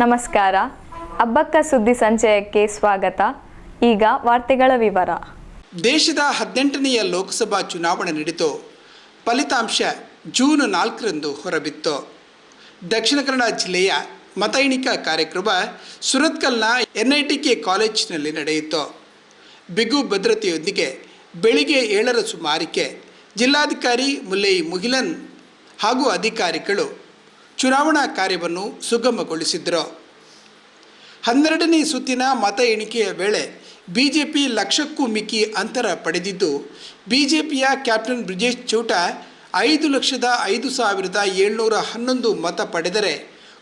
ನಮಸ್ಕಾರ. ಹಬ್ಬಕ್ಕ ಸುದ್ದಿ ಸಂಚಯಕ್ಕೆ ಸ್ವಾಗತ. ಈಗ ವಾರ್ತೆಗಳ ವಿವರ. ದೇಶದ ಹದಿನೆಂಟನೆಯ ಲೋಕಸಭಾ ಚುನಾವಣೆ ನಡೆದು ಫಲಿತಾಂಶ ಜೂನ್ ನಾಲ್ಕರಂದು ಹೊರಬಿತ್ತು. ದಕ್ಷಿಣ ಕನ್ನಡ ಜಿಲ್ಲೆಯ ಮತ ಎಣಿಕಾ ಕಾರ್ಯಕ್ರಮ ಸುರತ್ಕಲ್ನ ಎನ್ಐಟಿಕೆ ಕಾಲೇಜಿನಲ್ಲಿ ನಡೆಯಿತು. ಬಿಗು ಭದ್ರತೆಯೊಂದಿಗೆ ಬೆಳಿಗ್ಗೆ ಏಳರ ಸುಮಾರಿಕೆ ಜಿಲ್ಲಾಧಿಕಾರಿ ಮುಲ್ಲೈ ಮುಗಿಲನ್ ಹಾಗೂ ಅಧಿಕಾರಿಗಳು ಚುನಾವಣಾ ಕಾರ್ಯವನ್ನು ಸುಗಮಗೊಳಿಸಿದರು. ಹನ್ನೆರಡನೇ ಸುತ್ತಿನ ಮತ ಎಣಿಕೆಯ ವೇಳೆ ಬಿಜೆಪಿ ಲಕ್ಷಕ್ಕೂ ಮಿಕ್ಕಿ ಅಂತರ ಪಡೆದಿದ್ದು, ಬಿಜೆಪಿಯ ಕ್ಯಾಪ್ಟನ್ ಬ್ರಿಜೇಶ್ ಚೌಟ ಐದು ಲಕ್ಷದ ಐದು ಸಾವಿರದ ಏಳ್ನೂರ ಹನ್ನೊಂದು ಮತ ಪಡೆದರೆ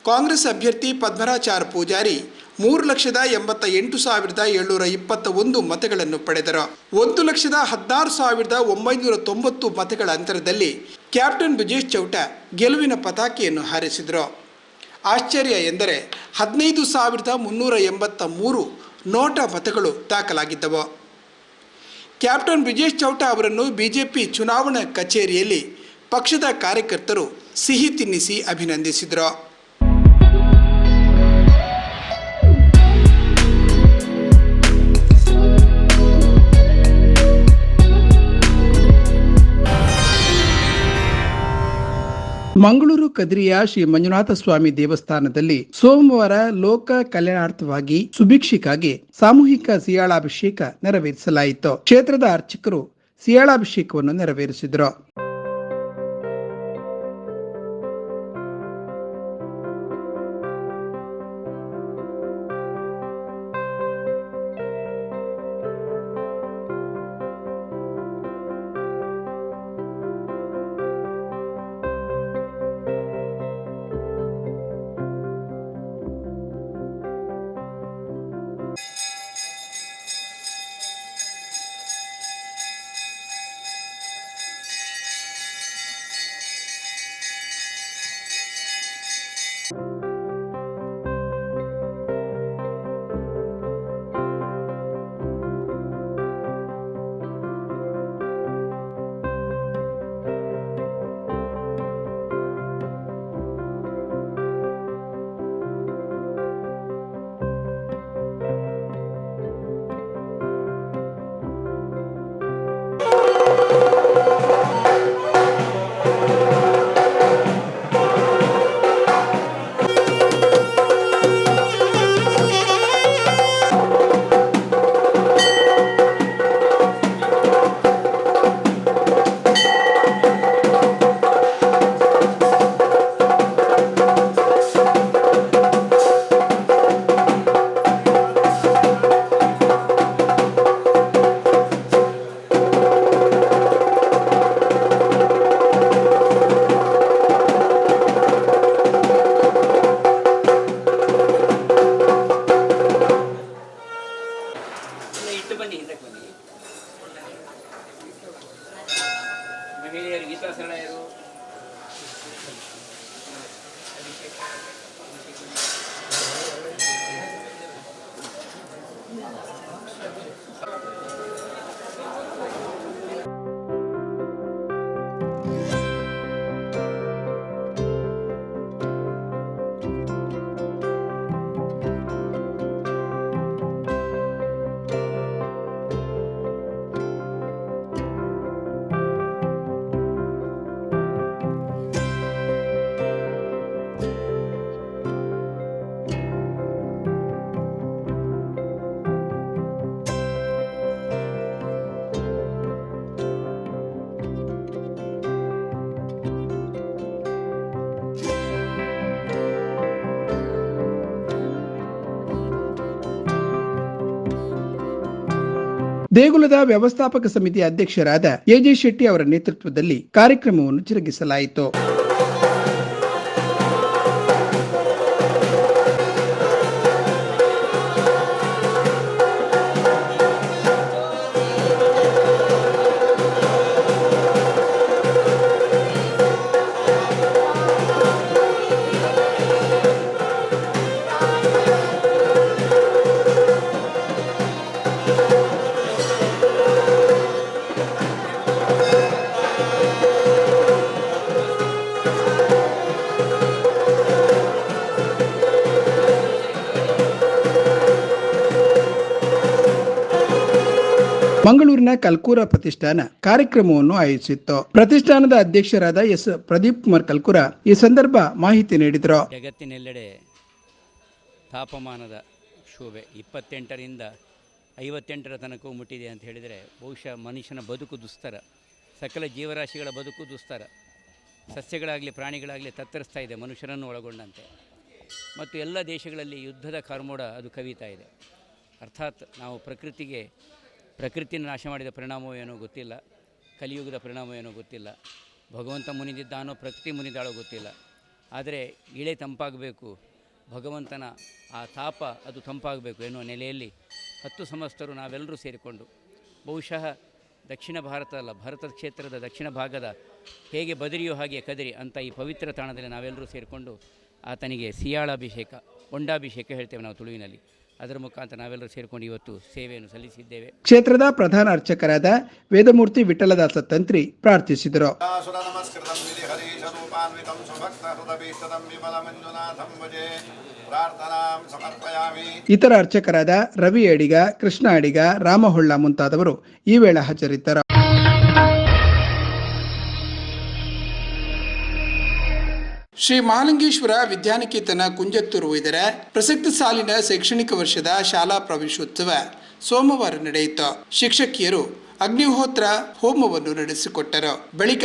ಕಾಂಗ್ರೆಸ್ ಅಭ್ಯರ್ಥಿ ಪದ್ಮರಾಚಾರ್ ಪೂಜಾರಿ ಮೂರು ಲಕ್ಷದ ಎಂಬತ್ತ ಎಂಟು ಸಾವಿರದ ಏಳ್ನೂರ ಇಪ್ಪತ್ತ ಒಂದು ಮತಗಳನ್ನು ಪಡೆದರು. ಒಂದು ಲಕ್ಷದ ಹದಿನಾರು ಸಾವಿರದ ಒಂಬೈನೂರ ತೊಂಬತ್ತು ಮತಗಳ ಅಂತರದಲ್ಲಿ ಕ್ಯಾಪ್ಟನ್ ಬ್ರಿಜೇಶ್ ಚೌಟ ಗೆಲುವಿನ ಪತಾಕೆಯನ್ನು ಹಾರಿಸಿದರು. ಆಶ್ಚರ್ಯ ಎಂದರೆ ಹದಿನೈದು ಸಾವಿರದ ಮುನ್ನೂರ ಎಂಬತ್ತ ಮೂರು ನೋಟ ಮತಗಳು ದಾಖಲಾಗಿದ್ದವು. ಕ್ಯಾಪ್ಟನ್ ಬ್ರಿಜೇಶ್ ಚೌಟ ಅವರನ್ನು ಬಿಜೆಪಿ ಚುನಾವಣಾ ಕಚೇರಿಯಲ್ಲಿ ಪಕ್ಷದ ಕಾರ್ಯಕರ್ತರು ಸಿಹಿ ತಿನ್ನಿಸಿ ಅಭಿನಂದಿಸಿದರು. ಮಂಗಳೂರು ಕದ್ರಿಯ ಶ್ರೀ ಮಂಜುನಾಥ ಸ್ವಾಮಿ ದೇವಸ್ಥಾನದಲ್ಲಿ ಸೋಮವಾರ ಲೋಕ ಕಲ್ಯಾಣಾರ್ಥವಾಗಿ ಸುಭಿಕ್ಷಿಕಾಗಿ ಸಾಮೂಹಿಕ ಸಿಯಾಳಾಭಿಷೇಕ ನೆರವೇರಿಸಲಾಯಿತು. ಕ್ಷೇತ್ರದ ಅರ್ಚಕರು ಸಿಯಾಳಾಭಿಷೇಕವನ್ನು ನೆರವೇರಿಸಿದರು. ದೇಗುಲದ ವ್ಯವಸ್ಥಾಪಕ ಸಮಿತಿ ಅಧ್ಯಕ್ಷರಾದ ಎಜೆ ಶೆಟ್ಟಿ ಅವರ ನೇತೃತ್ವದಲ್ಲಿ ಕಾರ್ಯಕ್ರಮವನ್ನು ಜರುಗಿಸಲಾಯಿತು. ಕಲ್ಕೂರ ಪ್ರತಿಷ್ಠಾನ ಕಾರ್ಯಕ್ರಮವನ್ನು ಆಯೋಜಿಸಿತ್ತು. ಪ್ರತಿಷ್ಠಾನದ ಅಧ್ಯಕ್ಷರಾದ ಎಸ್. ಪ್ರದೀಪ್ ಕುಮಾರ್ ಕಲ್ಕೂರ ಈ ಸಂದರ್ಭ ಮಾಹಿತಿ ನೀಡಿದರು. ಜಗತ್ತಿನೆಲ್ಲೆಡೆ ತಾಪಮಾನದ ಶೋಭೆ ಇಪ್ಪತ್ತೆಂಟರಿಂದ ಐವತ್ತೆಂಟರ ತನಕ ಮುಟ್ಟಿದೆ ಅಂತ ಹೇಳಿದರೆ ಬಹುಶಃ ಮನುಷ್ಯನ ಬದುಕು ದುಸ್ತರ. ಸಕಲ ಜೀವರಾಶಿಗಳ ಬದುಕು ದುಸ್ತರ. ಸಸ್ಯಗಳಾಗಲಿ ಪ್ರಾಣಿಗಳಾಗಲಿ ತತ್ತರಿಸ್ತಾ ಇದೆ ಮನುಷ್ಯರನ್ನು ಒಳಗೊಂಡಂತೆ. ಮತ್ತು ಎಲ್ಲ ದೇಶಗಳಲ್ಲಿ ಯುದ್ಧದ ಕಾರ್ಮೋಡ ಅದು ಕವಿತಾ ಇದೆ. ಅರ್ಥಾತ್ ನಾವು ಪ್ರಕೃತಿಗೆ ಪ್ರಕೃತಿಯನ್ನು ನಾಶ ಮಾಡಿದ ಪರಿಣಾಮವೋ ಏನೋ ಗೊತ್ತಿಲ್ಲ, ಕಲಿಯುಗದ ಪರಿಣಾಮ ಏನೋ ಗೊತ್ತಿಲ್ಲ, ಭಗವಂತ ಮುನಿದಿದ್ದಾನೋ ಪ್ರಕೃತಿ ಮುನಿದಾಳೋ ಗೊತ್ತಿಲ್ಲ. ಆದರೆ ಇಳೆ ತಂಪಾಗಬೇಕು, ಭಗವಂತನ ಆ ತಾಪ ಅದು ತಂಪಾಗಬೇಕು ಎನ್ನುವ ನೆಲೆಯಲ್ಲಿ ಹತ್ತು ಸಮಸ್ತರು ನಾವೆಲ್ಲರೂ ಸೇರಿಕೊಂಡು, ಬಹುಶಃ ದಕ್ಷಿಣ ಭಾರತ ಅಲ್ಲ ಭಾರತ ಕ್ಷೇತ್ರದ ದಕ್ಷಿಣ ಭಾಗದ ಹೇಗೆ ಬದರಿಯೋ ಹಾಗೆ ಕದರಿ ಅಂತ ಈ ಪವಿತ್ರ ತಾಣದಲ್ಲಿ ನಾವೆಲ್ಲರೂ ಸೇರಿಕೊಂಡು ಆತನಿಗೆ ಸಿಯಾಳಾಭಿಷೇಕ, ಹೊಂಡಾಭಿಷೇಕ ಹೇಳ್ತೇವೆ ನಾವು ತುಳುವಿನಲ್ಲಿ. ಅದರ ಮುಖಾಂತರ ನಾವೆಲ್ಲರೂ ಸೇರಿಕೊಂಡು ಇವತ್ತು ಸೇವೆಯನ್ನು ಸಲ್ಲಿಸಿದ್ದೇವೆ. ಕ್ಷೇತ್ರದ ಪ್ರಧಾನ ಅರ್ಚಕರಾದ ವೇದಮೂರ್ತಿ ವಿಠಲದಾಸ ತಂತ್ರಿ ಪ್ರಾರ್ಥಿಸಿದರು. ಇತರ ಅರ್ಚಕರಾದ ರವಿ ಅಡಿಗ ಕೃಷ್ಣ ಅಡಿಗ ರಾಮಹೊಳ್ಳ ಮುಂತಾದವರು ಈ ವೇಳೆ ಹಾಜರಿದ್ದರು. ಶ್ರೀ ಮಹಾಲಿಂಗೇಶ್ವರ ವಿದ್ಯಾನಿಕೇತನ ಕುಂಜತ್ತೂರು ವೈದ್ಯರ ಪ್ರಸಕ್ತ ಸಾಲಿನ ಶೈಕ್ಷಣಿಕ ವರ್ಷದ ಶಾಲಾ ಪ್ರವೇಶೋತ್ಸವ ಸೋಮವಾರ ನಡೆಯಿತು. ಶಿಕ್ಷಕಿಯರು ಅಗ್ನಿಹೋತ್ರ ಹೋಮವನ್ನು ನಡೆಸಿಕೊಟ್ಟರು. ಬಳಿಕ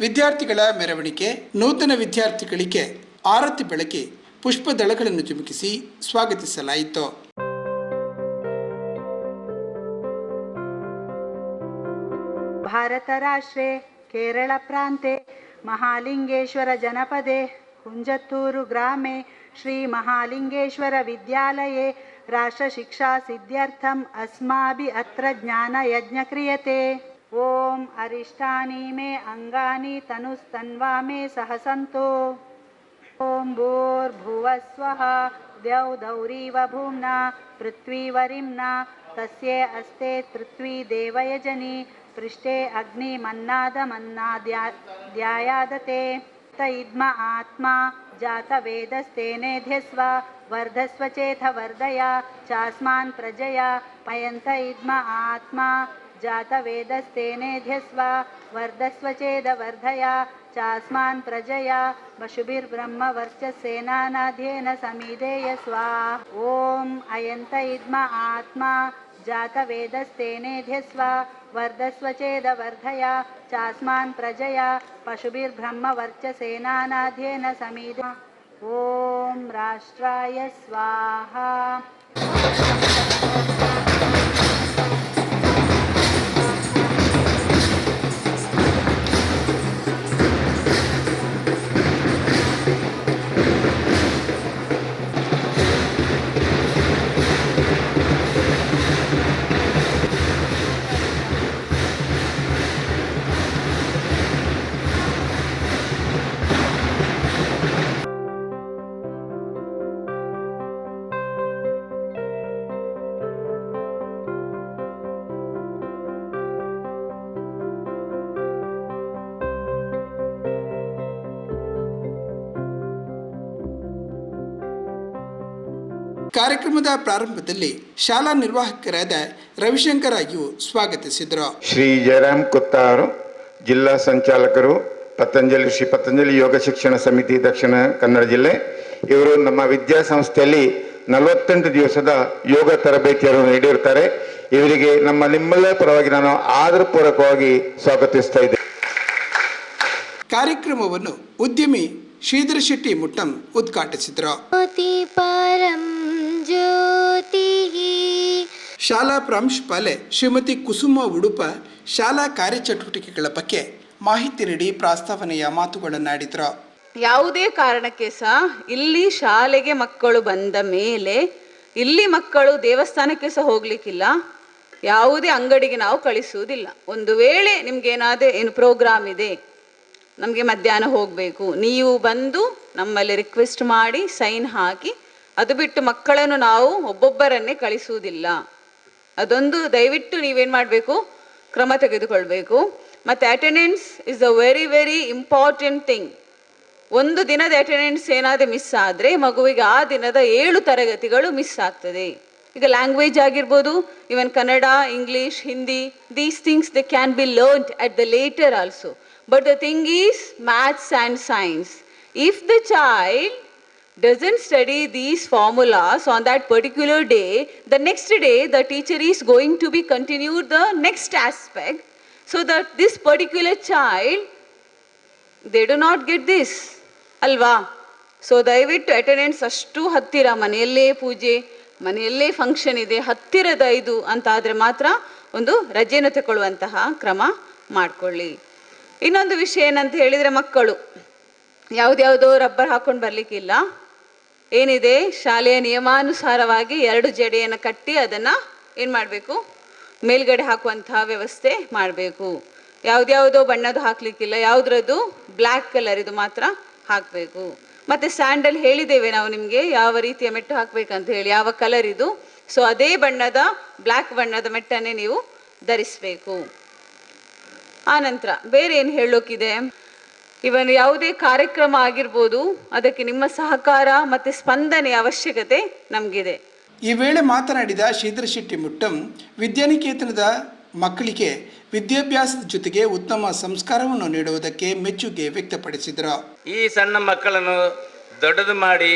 ವಿದ್ಯಾರ್ಥಿಗಳ ಮೆರವಣಿಗೆ, ನೂತನ ವಿದ್ಯಾರ್ಥಿಗಳಿಗೆ ಆರತಿ ಬೆಳಕಿ ಪುಷ್ಪದಳಗಳನ್ನು ಚಿಮುಕಿಸಿ ಸ್ವಾಗತಿಸಲಾಯಿತು. ಭಾರತ ರಾಷ್ಟ್ರೇ, ಕೇರಳ ಪ್ರಾಂತೆ महालिङ्गेश्वरजनपदे कुञ्जत्तूरुग्रामे श्रीमहालिङ्गेश्वरविद्यालये राष्ट्रशिक्षासिद्ध्यर्थम् अस्माभिः अत्र ज्ञानयज्ञ क्रियते। ॐ अरिष्टानि मे अङ्गानि तनुस्तन्वा मे सहसन्तो ॐ भूर्भुवस्वः द्यौ दौरीव भूम्ना पृथ्वीवरिम्ना तस्ये अस्ते पृथ्वी देवयजनि पृष्ठे अग्निमन्नादमन्नाद्या ध्यायादते त इद्म आत्मा जातवेदस्तेनेध्यस्व वर्धस्व चेथ वर्धया चास्मान् प्रजया पयन्त इद्म आत्मा जातवेदस्तेनेध्यस्व वर्धस्व चेदवर्धया चास्मान् प्रजया पशुभिर्ब्रह्मवर्चस्सेनानाध्येन समीधेय स्वाहा ॐ अयन्त इद्म आत्मा जातवेदस्तेनेध्यस्व वर्धस्व चेदवर्धया चास्मान् प्रजया पशुभिर्ब्रह्मवर्चसेनानाध्येन समीध ॐ राष्ट्राय स्वाहा। ಕಾರ್ಯಕ್ರಮದ ಪ್ರಾರಂಭದಲ್ಲಿ ಶಾಲಾ ನಿರ್ವಾಹಕರಾದ ರವಿಶಂಕರ್ ಅಯ್ಯು ಸ್ವಾಗತಿಸಿದರು. ಶ್ರೀ ಜಯರಾಮ್ ಕುತ್ತಾರು ಜಿಲ್ಲಾ ಸಂಚಾಲಕರು ಪತಂಜಲಿ ಶ್ರೀ ಪತಂಜಲಿ ಯೋಗ ಶಿಕ್ಷಣ ಸಮಿತಿ ದಕ್ಷಿಣ ಕನ್ನಡ ಜಿಲ್ಲೆ. ಇವರು ನಮ್ಮ ವಿದ್ಯಾಸಂಸ್ಥೆಯಲ್ಲಿ ನಲವತ್ತೆಂಟು ದಿವಸದ ಯೋಗ ತರಬೇತಿಯನ್ನು ನೀಡಿರ್ತಾರೆ ಇವರಿಗೆ ನಮ್ಮ ನಿಮ್ಮಲ್ಲೇ ಪರವಾಗಿ ನಾನು ಆದರಪೂರ್ವಕವಾಗಿ ಸ್ವಾಗತಿಸ್ತಾ ಇದ್ದೆ ಕಾರ್ಯಕ್ರಮವನ್ನು ಉದ್ಯಮಿ ಶ್ರೀಧರ ಶೆಟ್ಟಿ ಮುಟ್ಟಂ ಉದ್ಘಾಟಿಸಿದರು ಜ್ಯೋತಿ. ಶಾಲಾ ಪ್ರಾಂಶುಪಾಲೆ ಶ್ರೀಮತಿ ಕುಸುಮ ಉಡುಪ ಶಾಲಾ ಕಾರ್ಯಚಟುವಟಿಕೆಗಳ ಬಗ್ಗೆ ಮಾಹಿತಿ ನೀಡಿ ಪ್ರಾಸ್ತಾವನೆಯ ಮಾತುಗಳನ್ನಾಡಿದ್ರು ಯಾವುದೇ ಕಾರಣಕ್ಕೆ ಸಹ ಇಲ್ಲಿ ಶಾಲೆಗೆ ಮಕ್ಕಳು ಬಂದ ಮೇಲೆ ಇಲ್ಲಿ ಮಕ್ಕಳು ದೇವಸ್ಥಾನಕ್ಕೆ ಸಹ ಹೋಗ್ಲಿಕ್ಕಿಲ್ಲ. ಯಾವುದೇ ಅಂಗಡಿಗೆ ನಾವು ಕಳಿಸುವುದಿಲ್ಲ. ಒಂದು ವೇಳೆ ನಿಮ್ಗೆ ಏನು ಪ್ರೋಗ್ರಾಮ್ ಇದೆ ನಮಗೆ ಮಧ್ಯಾಹ್ನ ಹೋಗಬೇಕು. ನೀವು ಬಂದು ನಮ್ಮಲ್ಲಿ ರಿಕ್ವೆಸ್ಟ್ ಮಾಡಿ ಸೈನ್ ಹಾಕಿ ಅದು ಬಿಟ್ಟು ಮಕ್ಕಳನ್ನು ನಾವು ಒಬ್ಬೊಬ್ಬರನ್ನೇ ಕಳಿಸುವುದಿಲ್ಲ. ಅದೊಂದು ದಯವಿಟ್ಟು ನೀವೇನು ಮಾಡಬೇಕು? ಕ್ರಮ ತೆಗೆದುಕೊಳ್ಬೇಕು. ಮತ್ತು attendance is a very very important thing ಒಂದು ದಿನದ ಅಟೆಂಡೆನ್ಸ್ ಏನಾದರೂ ಮಿಸ್ ಆದರೆ ಮಗುವಿಗೆ ಆ ದಿನದ ಏಳು ತರಗತಿಗಳು ಮಿಸ್ ಆಗ್ತದೆ. ಈಗ ಲ್ಯಾಂಗ್ವೇಜ್ ಆಗಿರ್ಬೋದು even Kannada English Hindi these things they can be learned at the later also but the thing is maths and science if the child doesn't study these formulas on that particular day, the next day the teacher is going to be continued the next aspect so that this particular child they do not get this ಅಲ್ವಾ so ದಯವಿಟ್ಟು attendance ಅಷ್ಟು ಹತ್ತಿರ ಮನೆಯಲ್ಲೇ ಪೂಜೆ ಮನೆಯಲ್ಲೇ function ಇದೆ ಹತ್ತಿರದ ಇದು ಅಂತ ಆದರೆ ಮಾತ್ರ ಒಂದು ರಜೆಯನ್ನು ತಗೊಳ್ಳುವಂತಹ ಕ್ರಮ ಮಾಡಿಕೊಳ್ಳಿ ಇನ್ನೊಂದು ವಿಷಯ ಏನಂತ ಹೇಳಿದರೆ ಮಕ್ಕಳು ಯಾವುದ್ಯಾವುದೋ ರಬ್ಬರ್ ಹಾಕ್ಕೊಂಡು ಬರಲಿಕ್ಕಿಲ್ಲ ಏನಿದೆ? ಶಾಲೆಯ ನಿಯಮಾನುಸಾರವಾಗಿ ಎರಡು ಜಡೆಯನ್ನು ಕಟ್ಟಿ ಅದನ್ನು ಏನು ಮಾಡಬೇಕು? ಮೇಲ್ಗಡೆ ಹಾಕುವಂತಹ ವ್ಯವಸ್ಥೆ ಮಾಡಬೇಕು. ಯಾವುದ್ಯಾವುದೋ ಬಣ್ಣದ್ದು ಹಾಕ್ಲಿಕ್ಕಿಲ್ಲ, ಯಾವುದ್ರದ್ದು ಬ್ಲ್ಯಾಕ್ ಕಲರ್ ಇದು ಮಾತ್ರ ಹಾಕಬೇಕು. ಮತ್ತು ಸ್ಯಾಂಡಲ್ ಹೇಳಿದ್ದೇವೆ ನಾವು ನಿಮಗೆ, ಯಾವ ರೀತಿಯ ಮೆಟ್ಟು ಹಾಕಬೇಕಂತ ಹೇಳಿ, ಯಾವ ಕಲರ್ ಇದು? ಸೊ ಅದೇ ಬಣ್ಣದ, ಬ್ಲ್ಯಾಕ್ ಬಣ್ಣದ ಮೆಟ್ಟನ್ನೇ ನೀವು ಧರಿಸಬೇಕು. ಆನಂತರ ಬೇರೆ ಏನು ಹೇಳೋಕ್ಕಿದೆ ಇವನ್ ಯಾವುದೇ ಕಾರ್ಯಕ್ರಮ ಆಗಿರ್ಬೋದು ಅದಕ್ಕೆ ನಿಮ್ಮ ಸಹಕಾರ ಮತ್ತು ಸ್ಪಂದನೆ ಅವಶ್ಯಕತೆ ನಮಗಿದೆ. ಈ ವೇಳೆ ಮಾತನಾಡಿದ ಶ್ರೀಧರ್ ಶೆಟ್ಟಿ ಮುಟ್ಟಂ ವಿದ್ಯಾನಿಕೇತನದ ಮಕ್ಕಳಿಗೆ ವಿದ್ಯಾಭ್ಯಾಸದ ಜೊತೆಗೆ ಉತ್ತಮ ಸಂಸ್ಕಾರವನ್ನು ನೀಡುವುದಕ್ಕೆ ಮೆಚ್ಚುಗೆ ವ್ಯಕ್ತಪಡಿಸಿದರು. ಈ ಸಣ್ಣ ಮಕ್ಕಳನ್ನು ದೊಡ್ಡದು ಮಾಡಿ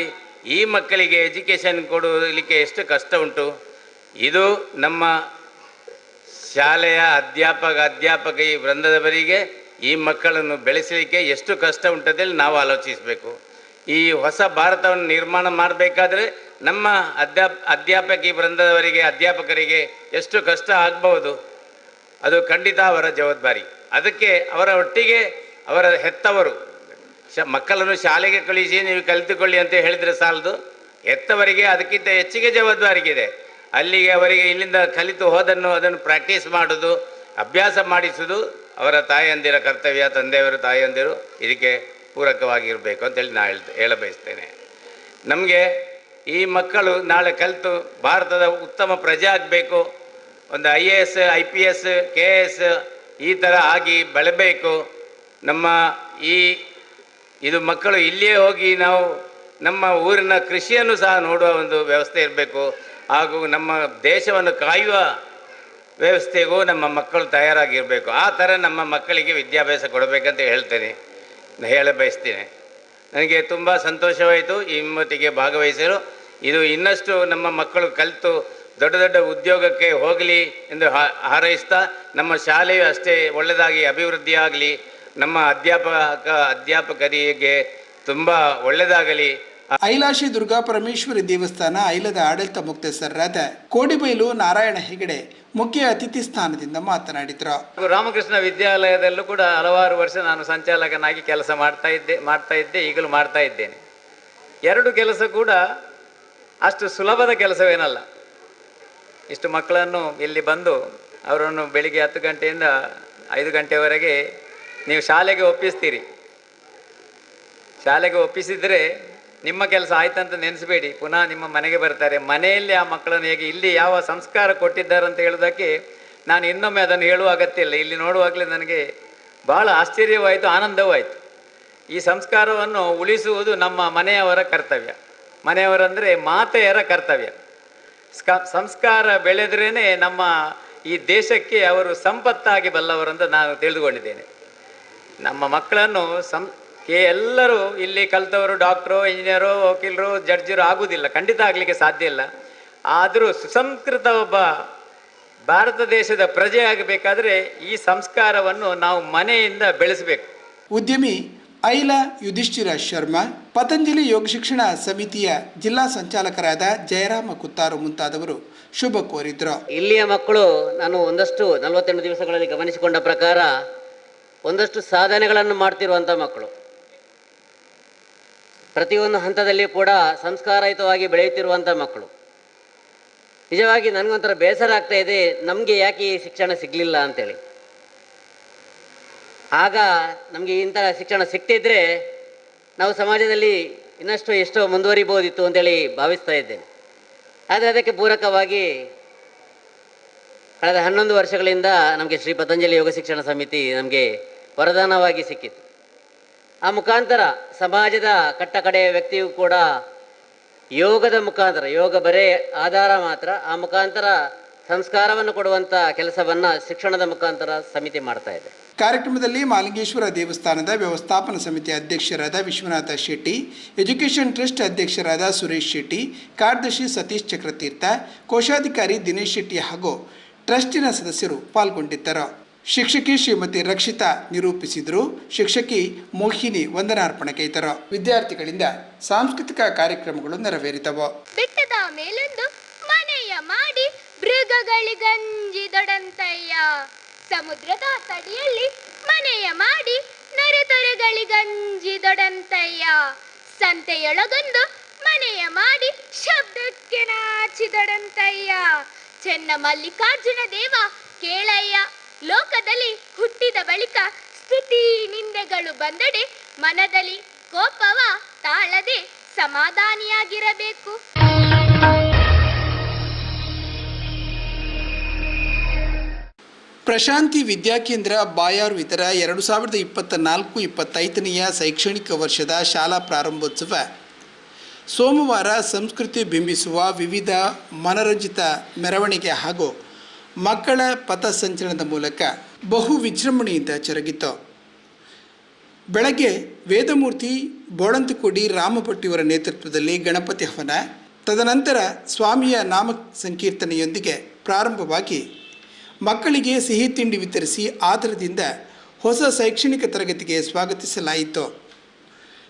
ಈ ಮಕ್ಕಳಿಗೆ ಎಜುಕೇಷನ್ ಕೊಡಲಿಕ್ಕೆ ಎಷ್ಟು ಕಷ್ಟ ಉಂಟು? ಇದು ನಮ್ಮ ಶಾಲೆಯ ಅಧ್ಯಾಪಕ ಅಧ್ಯಾಪಕ ಈ ವೃಂದದವರಿಗೆ ಈ ಮಕ್ಕಳನ್ನು ಬೆಳೆಸಲಿಕ್ಕೆ ಎಷ್ಟು ಕಷ್ಟ ಉಂಟದಲ್ಲಿ ನಾವು ಆಲೋಚಿಸಬೇಕು. ಈ ಹೊಸ ಭಾರತವನ್ನು ನಿರ್ಮಾಣ ಮಾಡಬೇಕಾದ್ರೆ ನಮ್ಮ ಅಧ್ಯಾಪ, ಅಧ್ಯಾಪಕಿ ವೃಂದದವರಿಗೆ, ಅಧ್ಯಾಪಕರಿಗೆ ಎಷ್ಟು ಕಷ್ಟ ಆಗಬಹುದು? ಅದು ಖಂಡಿತ ಅವರ ಜವಾಬ್ದಾರಿ. ಅದಕ್ಕೆ ಅವರ ಒಟ್ಟಿಗೆ ಅವರ ಹೆತ್ತವರು ಮಕ್ಕಳನ್ನು ಶಾಲೆಗೆ ಕಳಿಸಿ ನೀವು ಕಲಿತುಕೊಳ್ಳಿ ಅಂತ ಹೇಳಿದರೆ ಸಾಲದು. ಹೆತ್ತವರಿಗೆ ಅದಕ್ಕಿಂತ ಹೆಚ್ಚಿಗೆ ಜವಾಬ್ದಾರಿಗಿದೆ ಅಲ್ಲಿಗೆ ಅವರಿಗೆ ಇಲ್ಲಿಂದ ಕಲಿತು ಹೋದನ್ನು ಅದನ್ನು ಪ್ರಾಕ್ಟೀಸ್ ಮಾಡೋದು, ಅಭ್ಯಾಸ ಮಾಡಿಸುವುದು ಅವರ ತಾಯಿಯಂದಿರ ಕರ್ತವ್ಯ, ತಂದೆಯವರು ತಾಯಿಯಂದಿರು ಇದಕ್ಕೆ ಪೂರಕವಾಗಿರಬೇಕು ಅಂತೇಳಿ ನಾ ಹೇಳ್ತ ಹೇಳ ಬಯಸ್ತೇನೆ. ನಮಗೆ ಈ ಮಕ್ಕಳು ನಾಳೆ ಕಲಿತು ಭಾರತದ ಉತ್ತಮ ಪ್ರಜೆ ಆಗಬೇಕು. ಒಂದು I A S, I P S, K S ಈ ಥರ ಆಗಿ ಬೆಳಬೇಕು. ನಮ್ಮ ಈ ಇದು ಮಕ್ಕಳು ಇಲ್ಲಿಯೇ ಹೋಗಿ ನಾವು ನಮ್ಮ ಊರಿನ ಕೃಷಿಯನ್ನು ಸಹ ನೋಡುವ ಒಂದು ವ್ಯವಸ್ಥೆ ಇರಬೇಕು. ಹಾಗೂ ನಮ್ಮ ದೇಶವನ್ನು ಕಾಯುವ ವ್ಯವಸ್ಥೆಗೂ ನಮ್ಮ ಮಕ್ಕಳು ತಯಾರಾಗಿರಬೇಕು. ಆ ಥರ ನಮ್ಮ ಮಕ್ಕಳಿಗೆ ವಿದ್ಯಾಭ್ಯಾಸ ಕೊಡಬೇಕಂತ ಹೇಳ್ತೇನೆ. ಹೇಳ ಬಯಸ್ತೇನೆ ನನಗೆ ತುಂಬ ಸಂತೋಷವಾಯಿತು. ಈ ಮಟ್ಟಿಗೆ ಭಾಗವಹಿಸಲು. ಇದು ಇನ್ನಷ್ಟು ನಮ್ಮ ಮಕ್ಕಳು ಕಲಿತು ದೊಡ್ಡ ದೊಡ್ಡ ಉದ್ಯೋಗಕ್ಕೆ ಹೋಗಲಿ ಎಂದು ಹಾರೈಸ್ತಾ ನಮ್ಮ ಶಾಲೆಯು ಅಷ್ಟೇ ಒಳ್ಳೆಯದಾಗಿ ಅಭಿವೃದ್ಧಿ ಆಗಲಿ. ನಮ್ಮ ಅಧ್ಯಾಪಕ, ಅಧ್ಯಾಪಕರಿಗೆ ತುಂಬ ಒಳ್ಳೆಯದಾಗಲಿ ಐಲಾಶಿ ದುರ್ಗಾ ಪರಮೇಶ್ವರಿ ದೇವಸ್ಥಾನ, ಐಲದ ಆಡಳಿತ ಮುಕ್ತಸ್ಥರಾದ ಕೋಡಿಬೈಲು ನಾರಾಯಣ ಹೆಗಡೆ ಮುಖ್ಯ ಅತಿಥಿ ಸ್ಥಾನದಿಂದ ಮಾತನಾಡಿದರು. ರಾಮಕೃಷ್ಣ ವಿದ್ಯಾಲಯದಲ್ಲೂ ಕೂಡ ಹಲವಾರು ವರ್ಷ ನಾನು ಸಂಚಾಲಕನಾಗಿ ಕೆಲಸ ಮಾಡ್ತಾ ಇದ್ದೆ ಮಾಡ್ತಾ ಇದ್ದೆ, ಈಗಲೂ ಮಾಡ್ತಾ ಇದ್ದೇನೆ. ಎರಡು ಕೆಲಸ ಕೂಡ ಅಷ್ಟು ಸುಲಭದ ಕೆಲಸವೇನಲ್ಲ. ಇಷ್ಟು ಮಕ್ಕಳನ್ನು ಇಲ್ಲಿ ಬಂದು ಅವರನ್ನು ಬೆಳಿಗ್ಗೆ ಹತ್ತು ಗಂಟೆಯಿಂದ ಐದು ಗಂಟೆವರೆಗೆ ನೀವು ಶಾಲೆಗೆ ಒಪ್ಪಿಸ್ತೀರಿ. ಶಾಲೆಗೆ ಒಪ್ಪಿಸಿದರೆ ನಿಮ್ಮ ಕೆಲಸ ಆಯ್ತಂತ ನೆನೆಸಬೇಡಿ. ಪುನಃ ನಿಮ್ಮ ಮನೆಗೆ ಬರ್ತಾರೆ. ಮನೆಯಲ್ಲಿ ಆ ಮಕ್ಕಳನ್ನು ಹೇಗೆ ಇಲ್ಲಿ ಯಾವ ಸಂಸ್ಕಾರ ಕೊಟ್ಟಿದ್ದಾರೆ ಅಂತ ಹೇಳೋದಕ್ಕೆ ನಾನು ಇನ್ನೊಮ್ಮೆ ಅದನ್ನು ಹೇಳುವ ಅಗತ್ಯ ಇಲ್ಲ ಇಲ್ಲಿ ನೋಡುವಾಗಲೇ ನನಗೆ ಬಹಳ ಆಶ್ಚರ್ಯವಾಯಿತು ಆನಂದವೂ ಆಯಿತು ಈ ಸಂಸ್ಕಾರವನ್ನು ಉಳಿಸುವುದು ನಮ್ಮ ಮನೆಯವರ ಕರ್ತವ್ಯ. ಮನೆಯವರಂದರೆ ಮಾತೆಯರ ಕರ್ತವ್ಯ. ಸ್ಕ- ಸಂಸ್ಕಾರ ಬೆಳೆದ್ರೇ ನಮ್ಮ ಈ ದೇಶಕ್ಕೆ ಅವರು ಸಂಪತ್ತಾಗಿ ಬಲ್ಲವರಂತ ನಾನು ತಿಳಿದುಕೊಂಡಿದ್ದೇನೆ. ನಮ್ಮ ಮಕ್ಕಳನ್ನು ಸಂ ಎಲ್ಲರೂ ಇಲ್ಲಿ ಕಲಿತವರು ಡಾಕ್ಟ್ರು ಇಂಜಿನಿಯರು ವಕೀಲರು ಜಡ್ಜರು ಆಗುವುದಿಲ್ಲ ಖಂಡಿತ ಆಗಲಿಕ್ಕೆ ಸಾಧ್ಯ ಇಲ್ಲ. ಆದರೂ ಸುಸಂಸ್ಕೃತ ಒಬ್ಬ ಭಾರತ ದೇಶದ ಪ್ರಜೆ ಆಗಬೇಕಾದ್ರೆ ಈ ಸಂಸ್ಕಾರವನ್ನು ನಾವು ಮನೆಯಿಂದ ಬೆಳೆಸಬೇಕು. ಉದ್ಯಮಿ ಐಲ ಯುಧಿಷ್ಠಿರ ಶರ್ಮಾ ಪತಂಜಲಿ ಯೋಗ ಶಿಕ್ಷಣ ಸಮಿತಿಯ ಜಿಲ್ಲಾ ಸಂಚಾಲಕರಾದ ಜಯರಾಮ ಕುತ್ತಾರು ಮುಂತಾದವರು ಶುಭ ಕೋರಿದ್ರು. ಇಲ್ಲಿಯ ಮಕ್ಕಳು ನಾನು ಒಂದಷ್ಟು ನಲವತ್ತೆಂಟು ದಿವಸಗಳಲ್ಲಿ ಗಮನಿಸಿಕೊಂಡ ಪ್ರಕಾರ ಒಂದಷ್ಟು ಸಾಧನೆಗಳನ್ನು ಮಾಡ್ತಿರುವಂಥ ಮಕ್ಕಳು. ಪ್ರತಿಯೊಂದು ಹಂತದಲ್ಲಿ ಕೂಡ ಸಂಸ್ಕಾರಯುತವಾಗಿ ಬೆಳೆಯುತ್ತಿರುವಂಥ ಮಕ್ಕಳು. ನಿಜವಾಗಿ ನನಗೊಂಥರ ಬೇಸರ ಆಗ್ತಾ ಇದೆ, ನಮಗೆ ಯಾಕೆ ಈ ಶಿಕ್ಷಣ ಸಿಗಲಿಲ್ಲ ಅಂತೇಳಿ. ಆಗ ನಮಗೆ ಇಂಥ ಶಿಕ್ಷಣ ಸಿಗ್ತಿದ್ರೆ ನಾವು ಸಮಾಜದಲ್ಲಿ ಇನ್ನಷ್ಟು ಎಷ್ಟೋ ಮುಂದುವರಿಬೋದಿತ್ತು ಅಂತೇಳಿ ಭಾವಿಸ್ತಾ ಇದ್ದೇನೆ. ಆದರೆ ಅದಕ್ಕೆ ಪೂರಕವಾಗಿ ಕಳೆದ ಹನ್ನೊಂದು ವರ್ಷಗಳಿಂದ ನಮಗೆ ಶ್ರೀ ಪತಂಜಲಿ ಯೋಗ ಶಿಕ್ಷಣ ಸಮಿತಿ ನಮಗೆ ವರದಾನವಾಗಿ ಸಿಕ್ಕಿತು ಆ ಮುಖಾಂತರ ಸಮಾಜದ ಕಟ್ಟಕಡೆಯ ವ್ಯಕ್ತಿಯು ಕೂಡ ಯೋಗದ ಮುಖಾಂತರ, ಯೋಗ ಬರೇ ಆಧಾರ ಮಾತ್ರ, ಆ ಮುಖಾಂತರ ಸಂಸ್ಕಾರವನ್ನು ಕೊಡುವಂಥ ಕೆಲಸವನ್ನು ಶಿಕ್ಷಣದ ಮುಖಾಂತರ ಸಮಿತಿ ಮಾಡ್ತಾ ಇದೆ. ಕಾರ್ಯಕ್ರಮದಲ್ಲಿ ಮಾಲಿಂಗೇಶ್ವರ ದೇವಸ್ಥಾನದ ವ್ಯವಸ್ಥಾಪನಾ ಸಮಿತಿ ಅಧ್ಯಕ್ಷರಾದ ವಿಶ್ವನಾಥ ಶೆಟ್ಟಿ, ಎಜುಕೇಷನ್ ಟ್ರಸ್ಟ್ ಅಧ್ಯಕ್ಷರಾದ ಸುರೇಶ್ ಶೆಟ್ಟಿ, ಕಾರ್ಯದರ್ಶಿ ಸತೀಶ್ ಚಕ್ರತೀರ್ಥ, ಕೋಶಾಧಿಕಾರಿ ದಿನೇಶ್ ಶೆಟ್ಟಿ ಹಾಗೂ ಟ್ರಸ್ಟಿನ ಸದಸ್ಯರು ಪಾಲ್ಗೊಂಡಿದ್ದರು. ಶಿಕ್ಷಕಿ ಶ್ರೀಮತಿ ರಕ್ಷಿತಾ ನಿರೂಪಿಸಿದರು. ಶಿಕ್ಷಕಿ ಮೋಹಿನಿ ವಂದನಾರ್ಪಣೆ ಕೈತರು ವಿದ್ಯಾರ್ಥಿಗಳಿಂದ ಸಾಂಸ್ಕೃತಿಕ ಕಾರ್ಯಕ್ರಮಗಳು ನೆರವೇರಿತವು ಬೆಟ್ಟದ ಮೇಲೊಂದು ಮನೆಯ ಮಾಡಿ ಮೃಗಗಳಿಗಂಜಿದೊಡಂತಯ್ಯ ಸಮುದ್ರದ ತಡಿಯಲ್ಲಿ ಮನೆಯ ಮಾಡಿ ನರೆತೊರೆಗಳಿಗಂಜಿದೊಡಂತಯ್ಯ ಸಂತೆಯೊಳಗೊಂದು ಮನೆಯ ಮಾಡಿ ಶಬ್ದಕ್ಕೆ ನಾಚಿದೊಡಂತಯ್ಯ. ಚೆನ್ನ ಮಲ್ಲಿಕಾರ್ಜುನ ದೇವ ಕೇಳಯ್ಯ ಲೋಕದಲ್ಲಿ ಹುಟ್ಟಿದ ಬಳಿಕ ಸ್ತುತಿ ನಿಂದೆಗಳು ಬಂದಡೆ, ಮನದಲ್ಲಿ ಕೋಪವ ತಾಳದೆ ಸಮಾಧಾನಿಯಾಗಿರಬೇಕು. ಪ್ರಶಾಂತಿ ವಿದ್ಯಾಕೇಂದ್ರ ಬಾಯಾರ್ ಇತರ ಎರಡು ಸಾವಿರದ ಇಪ್ಪತ್ತ ನಾಲ್ಕು ಇಪ್ಪತ್ತೈದನೆಯ ಶೈಕ್ಷಣಿಕ ವರ್ಷದ ಶಾಲಾ ಪ್ರಾರಂಭೋತ್ಸವ. ಸೋಮವಾರ ಸಂಸ್ಕೃತಿ ಬಿಂಬಿಸುವ ವಿವಿಧ ಮನರಂಜಿತ ಮೆರವಣಿಗೆ ಹಾಗೂ ಮಕ್ಕಳ ಪಥಸಂಚಲನದ ಮೂಲಕ ಬಹು ವಿಜೃಂಭಣೆಯಿಂದ ಜರುಗಿತು. ಬೆಳಗ್ಗೆ ವೇದಮೂರ್ತಿ ಬೋಳಂತಕೋಡಿ ರಾಮಭಟ್ಟಿಯವರ ನೇತೃತ್ವದಲ್ಲಿ ಗಣಪತಿ ಹವನ, ತದನಂತರ ಸ್ವಾಮಿಯ ನಾಮ ಸಂಕೀರ್ತನೆಯೊಂದಿಗೆ ಪ್ರಾರಂಭವಾಗಿ ಮಕ್ಕಳಿಗೆ ಸಿಹಿ ತಿಂಡಿ ವಿತರಿಸಿ ಆಧಾರದಿಂದ ಹೊಸ ಶೈಕ್ಷಣಿಕ ತರಗತಿಗೆ ಸ್ವಾಗತಿಸಲಾಯಿತು.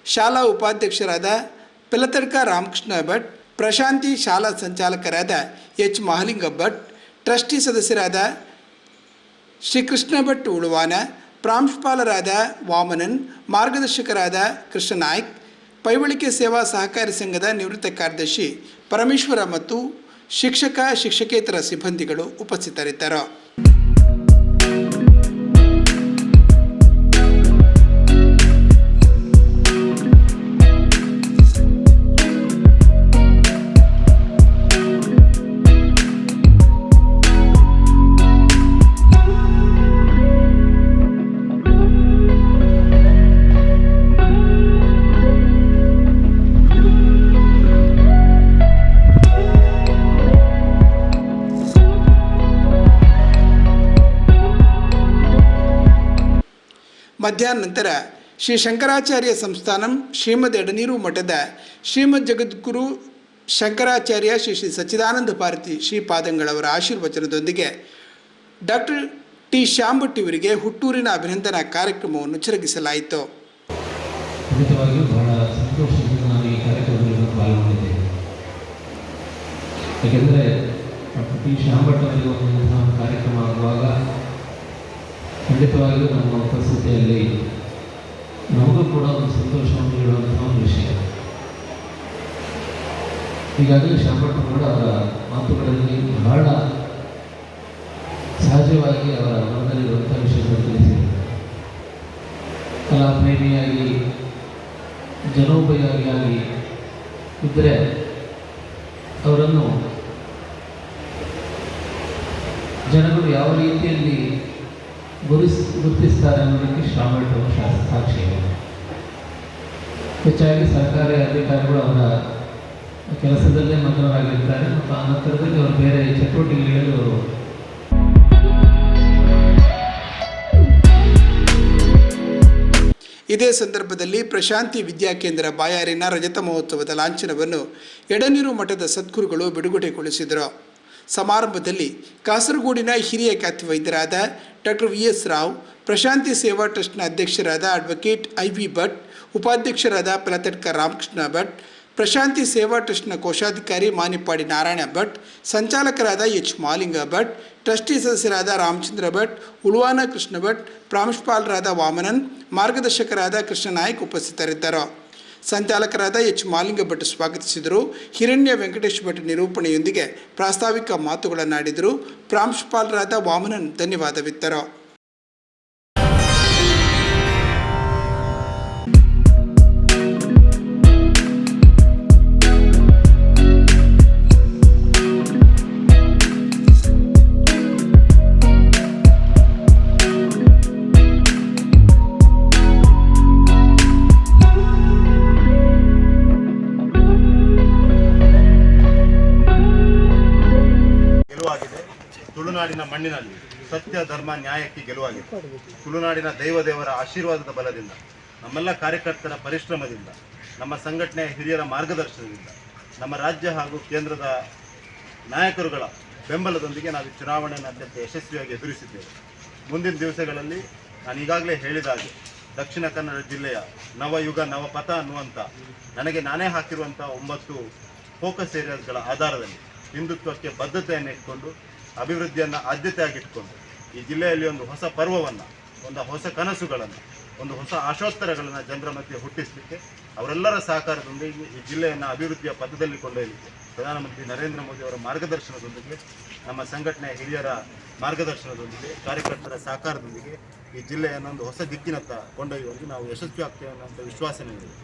ಶಾಲಾ ಉಪಾಧ್ಯಕ್ಷರಾದ ಪಿಲತಡ್ಕ ರಾಮಕೃಷ್ಣ ಭಟ್, ಪ್ರಶಾಂತಿ ಶಾಲಾ ಸಂಚಾಲಕರಾದ ಎಚ್ ಮಹಲಿಂಗ ಭಟ್ ಟ್ರಸ್ಟಿ ಸದಸ್ಯರಾದ ಶ್ರೀಕೃಷ್ಣ ಭಟ್ ಉಳುವಾನ, ಪ್ರಾಂಶುಪಾಲರಾದ ವಾಮನನ್, ಮಾರ್ಗದರ್ಶಕರಾದ ಕೃಷ್ಣನಾಯ್ಕ್ ಪೈವಳಿಕೆ ಸೇವಾ ಸಹಕಾರಿ ಸಂಘದ ನಿವೃತ್ತ ಕಾರ್ಯದರ್ಶಿ ಪರಮೇಶ್ವರ ಮತ್ತು ಶಿಕ್ಷಕ, ಶಿಕ್ಷಕೇತರ ಸಿಬ್ಬಂದಿಗಳು ಉಪಸ್ಥಿತರಿದ್ದರು. ಮಧ್ಯಾಹ್ನ ನಂತರ ಶ್ರೀ ಶಂಕರಾಚಾರ್ಯ ಸಂಸ್ಥಾನಂ ಶ್ರೀಮದ್ ಎಡನೀರು ಮಠದ ಶ್ರೀಮದ್ ಜಗದ್ಗುರು ಶಂಕರಾಚಾರ್ಯ ಶ್ರೀ ಶ್ರೀ ಸಚ್ಚಿದಾನಂದ ಭಾರತಿ ಶ್ರೀಪಾದಂಗಳವರ ಆಶೀರ್ವಚನದೊಂದಿಗೆ ಡಾಕ್ಟರ್ ಟಿ ಶ್ಯಾಂಭಟ್ ಇವರಿಗೆ ಹುಟ್ಟೂರಿನ ಅಭಿನಂದನಾ ಕಾರ್ಯಕ್ರಮವನ್ನು ಜರುಗಿಸಲಾಯಿತು. ಯಾಕೆಂದರೆ ಟಿ ಶ್ಯಾಂಭಟ್ ಅವರಿಗೆ ಒಂದು ಒಂದು ಕಾರ್ಯಕ್ರಮ ಆಗುವಾಗ ಖಂಡಿತವಾಗಿಯೂ ನಮ್ಮ ಉಪಸ್ಥಿತಿಯಲ್ಲಿ ನಮಗೂ ಕೂಡ ಒಂದು ಸಂತೋಷವನ್ನು ನೀಡುವಂತಹ ಒಂದು ವಿಷಯ. ಈಗಾಗಲೇ ಕೂಡ ಅವರ ಮಾತುಗಳಲ್ಲಿ ಬಹಳ ಸಹಜವಾಗಿ ಅವರ ಮನದಲ್ಲಿರುವಂಥ ವಿಷಯಗಳನ್ನು ತಿಳಿಸಿದ್ದಾರೆ. ಕಲಾಪ್ರೇಮಿಯಾಗಿ, ಜನೋಪಯೋಗಿಯಾಗಿ ಇದ್ದರೆ ಅವರನ್ನು ಜನಗಳು ಯಾವ ರೀತಿಯಲ್ಲಿ ಗುರುತಿಸ್ತಾರೆ ಅನ್ನೋದಕ್ಕೆ ಶ್ರಾವಣ ಸಾಕ್ಷಿ. ಹೆಚ್ಚಾಗಿ ಸರ್ಕಾರಿ ಅಧಿಕಾರಿಗಳು ಅವರ ಕೆಲಸದಲ್ಲೇ ಮಗ್ನರಾಗಿರ್ತಾರೆ ಮತ್ತು ಆ ನಂತರದಲ್ಲಿ ಅವರು ಬೇರೆ ಚಟುವಟಿಕೆಗಳಲ್ಲಿ ಅವರು ಇದೇ ಸಂದರ್ಭದಲ್ಲಿ ಪ್ರಶಾಂತಿ ವಿದ್ಯಾಕೇಂದ್ರ ಬಾಯಾರಿನ ರಜತ ಮಹೋತ್ಸವದ ಲಾಂಛನವನ್ನು ಎಡನೀರು ಮಠದ ಸದ್ಗುರುಗಳು ಬಿಡುಗಡೆಗೊಳಿಸಿದರು. ಸಮಾರಂಭದಲ್ಲಿ ಕಾಸರಗೋಡಿನ ಹಿರಿಯ ಖ್ಯಾತಿ ವೈದ್ಯರಾದ doctor V S Rao, Prashanti Seva ಟ್ರಸ್ಟ್ನ ಅಧ್ಯಕ್ಷರಾದ ಅಡ್ವೊಕೇಟ್ ಐ ವಿ ಭಟ್, ಉಪಾಧ್ಯಕ್ಷರಾದ ಪಲತಡ್ಕ ರಾಮಕೃಷ್ಣ ಭಟ್, ಪ್ರಶಾಂತಿ ಸೇವಾ ಟ್ರಸ್ಟ್ನ ಕೋಶಾಧಿಕಾರಿ ಮಾನಿಪ್ಪಾಡಿ ನಾರಾಯಣ ಭಟ್, ಸಂಚಾಲಕರಾದ ಎಚ್. ಮಾಲಿಂಗ ಭಟ್, ಟ್ರಸ್ಟಿ ಸದಸ್ಯರಾದ ರಾಮಚಂದ್ರ ಭಟ್ ಉಳುವಾನ ಕೃಷ್ಣ ಭಟ್, ಪ್ರಾಂಶುಪಾಲರಾದ ವಾಮನನ್, ಮಾರ್ಗದರ್ಶಕರಾದ ಕೃಷ್ಣ ನಾಯ್ಕ್ ಉಪಸ್ಥಿತರಿದ್ದರು. ಸಂಚಾಲಕರಾದ ಎಚ್. ಮಾಲಿಂಗ ಭಟ್ ಸ್ವಾಗತಿಸಿದರು. ಹಿರಣ್ಯ ವೆಂಕಟೇಶ್ ಭಟ್ ನಿರೂಪಣೆಯೊಂದಿಗೆ ಪ್ರಾಸ್ತಾವಿಕ ಮಾತುಗಳನ್ನಾಡಿದರು. ಪ್ರಾಂಶುಪಾಲರಾದ ವಾಮನನ್ ಧನ್ಯವಾದವಿತ್ತರು. ಮಣ್ಣಿನಲ್ಲಿ ಸತ್ಯ, ಧರ್ಮ, ನ್ಯಾಯಕ್ಕೆ ಗೆಲುವಾಗಿದೆ ತುಳುನಾಡಿನ ದೈವದೇವರ ಆಶೀರ್ವಾದದ ಬಲದಿಂದ, ನಮ್ಮೆಲ್ಲ ಕಾರ್ಯಕರ್ತರ ಪರಿಶ್ರಮದಿಂದ, ನಮ್ಮ ಸಂಘಟನೆಯ ಹಿರಿಯರ ಮಾರ್ಗದರ್ಶನದಿಂದ, ನಮ್ಮ ರಾಜ್ಯ ಹಾಗೂ ಕೇಂದ್ರದ ನಾಯಕರುಗಳ ಬೆಂಬಲದೊಂದಿಗೆ ನಾವು ಚುನಾವಣೆಯನ್ನು ಅತ್ಯಂತ ಯಶಸ್ವಿಯಾಗಿ ಎದುರಿಸಿದ್ದೇವೆ. ಮುಂದಿನ ದಿವಸಗಳಲ್ಲಿ ನಾನು ಈಗಾಗಲೇ ಹೇಳಿದ ಹಾಗೆ ದಕ್ಷಿಣ ಕನ್ನಡ ಜಿಲ್ಲೆಯ ನವಯುಗ, ನವಪಥ ಅನ್ನುವಂಥ ನನಗೆ ನಾನೇ ಹಾಕಿರುವಂಥ ಒಂಬತ್ತು ಫೋಕಸ್ ಏರಿಯಾಸ್ಗಳ ಆಧಾರದಲ್ಲಿ ಹಿಂದುತ್ವಕ್ಕೆ ಬದ್ಧತೆಯನ್ನು ಇಟ್ಕೊಂಡು ಅಭಿವೃದ್ಧಿಯನ್ನು ಆದ್ಯತೆಯಾಗಿಟ್ಕೊಂಡು ಈ ಜಿಲ್ಲೆಯಲ್ಲಿ ಒಂದು ಹೊಸ ಪರ್ವವನ್ನು ಒಂದು ಹೊಸ ಕನಸುಗಳನ್ನು ಒಂದು ಹೊಸ ಆಶೋತ್ತರಗಳನ್ನು ಜನರ ಮಧ್ಯೆ ಹುಟ್ಟಿಸಲಿಕ್ಕೆ ಅವರೆಲ್ಲರ ಸಹಕಾರದೊಂದಿಗೆ ಈ ಜಿಲ್ಲೆಯನ್ನು ಅಭಿವೃದ್ಧಿಯ ಪಥದಲ್ಲಿ ಕೊಂಡೊಯ್ಯಲಿಕ್ಕೆ ಪ್ರಧಾನಮಂತ್ರಿ ನರೇಂದ್ರ ಮೋದಿ ಅವರ ಮಾರ್ಗದರ್ಶನದೊಂದಿಗೆ ನಮ್ಮ ಸಂಘಟನೆಯ ಹಿರಿಯರ ಮಾರ್ಗದರ್ಶನದೊಂದಿಗೆ ಕಾರ್ಯಕರ್ತರ ಸಹಕಾರದೊಂದಿಗೆ ಈ ಜಿಲ್ಲೆಯನ್ನು ಒಂದು ಹೊಸ ದಿಕ್ಕಿನತ್ತ ಕೊಂಡೊಯ್ಯುವಲ್ಲಿ ನಾವು ಯಶಸ್ವಿ ಆಗ್ತೇವೆ ಅನ್ನೋಂಥ ವಿಶ್ವಾಸ ನನಗಿದೆ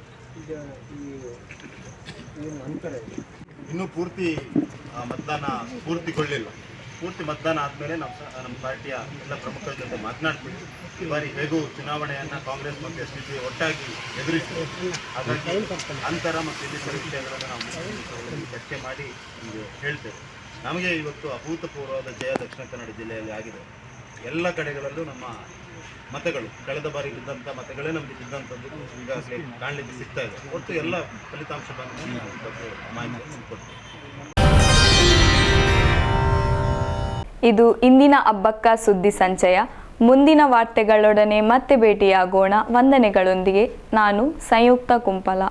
ಇನ್ನೂ ಪೂರ್ತಿ ಮತದಾನ ಪೂರ್ತಿಗೊಳ್ಳಿಲ್ಲ. ಪೂರ್ತಿ ಮತದಾನ ಆದಮೇಲೆ ನಮ್ಮ ನಮ್ಮ ಪಾರ್ಟಿಯ ಎಲ್ಲ ಪ್ರಮುಖರ ಜೊತೆ ಮಾತನಾಡ್ತೀವಿ. ಈ ಬಾರಿ ಹೇಗೂ ಚುನಾವಣೆಯನ್ನು ಕಾಂಗ್ರೆಸ್ ಮತ್ತು ಎಸ್ ಡಿ ಪಿ ಒಟ್ಟಾಗಿ ಎದುರಿಸ್ತೀವಿ ಹಾಗಾಗಿ ಅಂತರ ಮತ್ತು ಇನ್ನಿತರ ವಿಷಯಗಳನ್ನು ನಾವು ಚರ್ಚೆ ಮಾಡಿ ನಿಮಗೆ ಹೇಳ್ತೇವೆ. ನಮಗೆ ಇವತ್ತು ಅಭೂತಪೂರ್ವವಾದ ಜಯ ದಕ್ಷಿಣ ಕನ್ನಡ ಜಿಲ್ಲೆಯಲ್ಲಿ ಆಗಿದೆ. ಎಲ್ಲ ಕಡೆಗಳಲ್ಲೂ ನಮ್ಮ ಮತಗಳು, ಕಳೆದ ಬಾರಿ ಬಿದ್ದಂಥ ಮತಗಳೇ ನಮಗೆ ಬಿದ್ದಂಥದ್ದು ಈಗಾಗಲೇ ಕಾಣಲಿಕ್ಕೆ ಸಿಗ್ತಾ ಇದೆ. ಒಟ್ಟು ಎಲ್ಲ ಫಲಿತಾಂಶ ಬಂದು ಮಾಹಿತಿ ಕೊಡ್ತೀವಿ. ಇದು ಇಂದಿನ ಹಬ್ಬಕ್ಕ ಸುದ್ದಿ ಸಂಚಯ. ಮುಂದಿನ ವಾರ್ತೆಗಳೊಡನೆ ಮತ್ತೆ ಭೇಟಿಯಾಗೋಣ. ವಂದನೆಗಳೊಂದಿಗೆ ನಾನು ಸಂಯುಕ್ತ ಕುಂಪಲ.